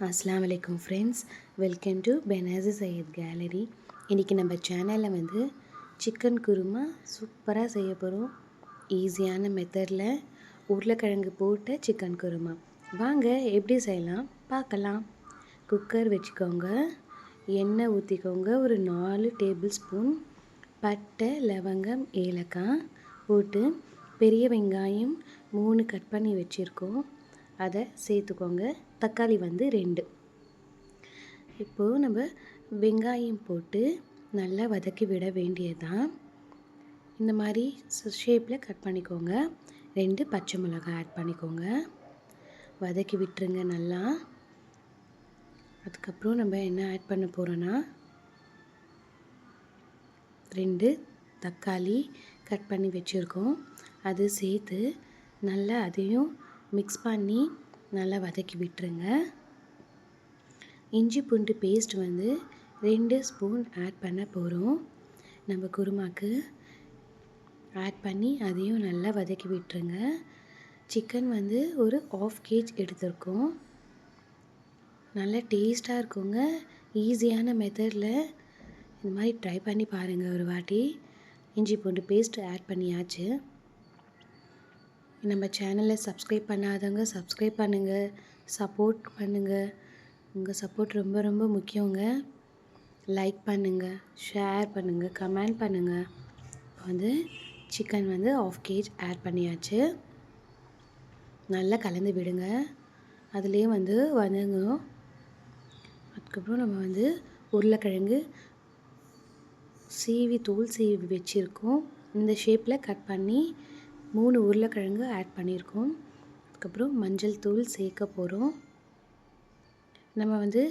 அஸ்லாம் வலைக்கம் friends welcome to பெனாசி சையத் கேலரி இன்றைக்கி நம்ம சேனலில் வந்து சிக்கன் குருமா சூப்பராக செய்ய போகிறோம் ஈஸியான மெத்தடில் உருளைக்கிழங்கு போட்ட சிக்கன் குருமா. வாங்க எப்படி செய்யலாம்? பார்க்கலாம். குக்கர் வச்சுக்கோங்க. எண்ணெய் ஊற்றிக்கோங்க ஒரு நாலு டேபிள் ஸ்பூன் பட்டை லவங்கம் ஏலக்காய் போட்டு பெரிய வெங்காயம் மூணு கட் பண்ணி வச்சுருக்கோம். அதை சேர்த்துக்கோங்க. தக்காளி வந்து ரெண்டு. இப்போது நம்ம வெங்காயம் போட்டு நல்லா வதக்கி விட வேண்டியதுதான். இந்த மாதிரி ஷேப்பில் கட் பண்ணிக்கோங்க. ரெண்டு பச்சை மிளகாய் ஆட் பண்ணிக்கோங்க. வதக்கி விட்டுருங்க நல்லா. அதுக்கப்புறம் நம்ம என்ன ஆட் பண்ண போகிறோன்னா ரெண்டு தக்காளி கட் பண்ணி வச்சுருக்கோம். அது சேர்த்து நல்லா அதையும் மிக்ஸ் பண்ணி நல்லா வதக்கி விட்டுருங்க. இஞ்சி பூண்டு பேஸ்ட் வந்து ரெண்டு ஸ்பூன் ஆட் பண்ண போகிறோம் நம்ம குருமாக்கு ஆட் பண்ணி அதையும் நல்லா வதக்கி விட்டுருங்க. சிக்கன் வந்து ஒரு ஆஃப் கேஜ் எடுத்திருக்கோம். நல்லா டேஸ்ட்டாக இருக்குங்க. ஈஸியான மெத்தடில் இந்த மாதிரி ட்ரை பண்ணி பாருங்கள் ஒரு வாட்டி. இஞ்சி பூண்டு பேஸ்ட் ஆட் பண்ணியாச்சு. நம்ம சேனலை சப்ஸ்கிரைப் பண்ணாதவங்க சப்ஸ்கிரைப் பண்ணுங்கள் சப்போர்ட் பண்ணுங்கள் உங்கள் சப்போர்ட் ரொம்ப ரொம்ப முக்கியங்க. லைக் பண்ணுங்கள் ஷேர் பண்ணுங்கள் கமெண்ட் பண்ணுங்கள் வந்து சிக்கன் வந்து ஆஃப் கேஜ் ஆட் பண்ணியாச்சு. நல்லா கலந்து விடுங்க. அதுலேயே வந்து வதங்கும் அதுக்கப்புறம் நம்ம வந்து உருளைக்கிழங்கு சீவி தூள் சீவி வச்சுருக்கோம். இந்த ஷேப்பில் கட் பண்ணி மூணு உருளைக்கிழங்கு ஆட் பண்ணியிருக்கோம். அதுக்கப்புறம் மஞ்சள் தூள் சேர்க்க போகிறோம் நம்ம வந்து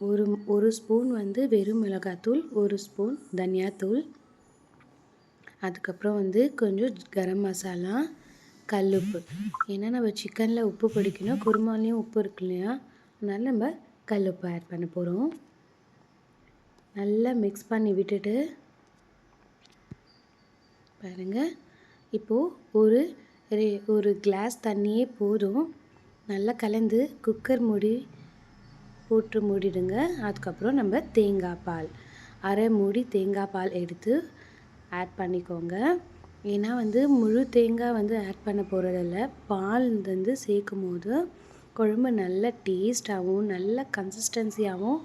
ஒரு ஒரு ஸ்பூன் வந்து வெறும் மிளகாத்தூள் ஒரு ஸ்பூன் தனியாத்தூள். அதுக்கப்புறம் வந்து கொஞ்சம் கரம் மசாலா கல் உப்பு ஏன்னா நம்ம சிக்கனில் உப்பு பிடிக்கணும். குருமாலையும் உப்பு இருக்கு இல்லையா? அதனால் நம்ம கல் உப்பு ஆட் பண்ண போகிறோம் நல்லா மிக்ஸ் பண்ணி விட்டுட்டு பாருங்கள் இப்போது ஒரு ஒரு கிளாஸ் தண்ணியே போதும். நல்லா கலந்து குக்கர் மூடி போட்டு மூடிடுங்க. அதுக்கப்புறம் நம்ம தேங்காய் பால். அரை மூடி தேங்காய் பால் எடுத்து ஆட் பண்ணிக்கோங்க. ஏன்னா வந்து முழு தேங்காய் வந்து ஆட் பண்ண போகிறதில்ல பால் வந்து சேர்க்கும் போது குழம்பு நல்ல டேஸ்ட்டாகவும் நல்ல கன்சிஸ்டன்சியாகவும்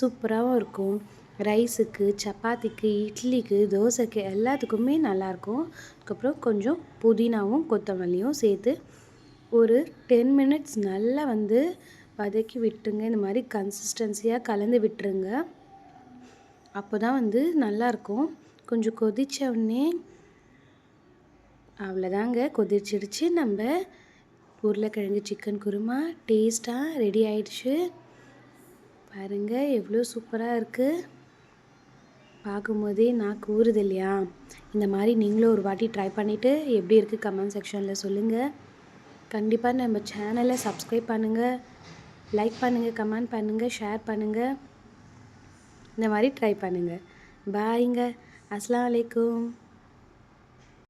சூப்பராகவும் இருக்கும். ரைஸுக்கு சப்பாத்திக்கு இட்லிக்கு தோசைக்கு எல்லாத்துக்குமே நல்லாயிருக்கும். அதுக்கப்புறம் கொஞ்சம் புதினாவும் கொத்தமல்லியும் சேர்த்து ஒரு டென் மினிட்ஸ் நல்லா வந்து வதக்கி விட்டுருங்க. இந்த மாதிரி கன்சிஸ்டன்சியாக கலந்து விட்டுருங்க. அப்போ தான் வந்து நல்லாயிருக்கும். கொஞ்சம் கொதித்த உடனே அவ்வளோதாங்க. கொதிச்சிடுச்சு. நம்ம உருளைக்கிழங்கு சிக்கன் குருமா டேஸ்ட்டாக ரெடி ஆயிடுச்சு. பாருங்கள் எவ்வளோ சூப்பராக இருக்குது பார்க்கும்போதே நான் கூறுது இல்லையா? இந்த மாதிரி நீங்களும் ஒரு வாட்டி ட்ரை பண்ணிவிட்டு எப்படி இருக்குது கமெண்ட் செக்ஷனில் சொல்லுங்கள் கண்டிப்பாக நம்ம சேனலை சப்ஸ்கிரைப் பண்ணுங்கள் லைக் பண்ணுங்கள் கமெண்ட் பண்ணுங்கள் ஷேர் பண்ணுங்கள் இந்த மாதிரி ட்ரை பண்ணுங்கள் பாய்ங்க அஸ்லாம் வலைக்கும்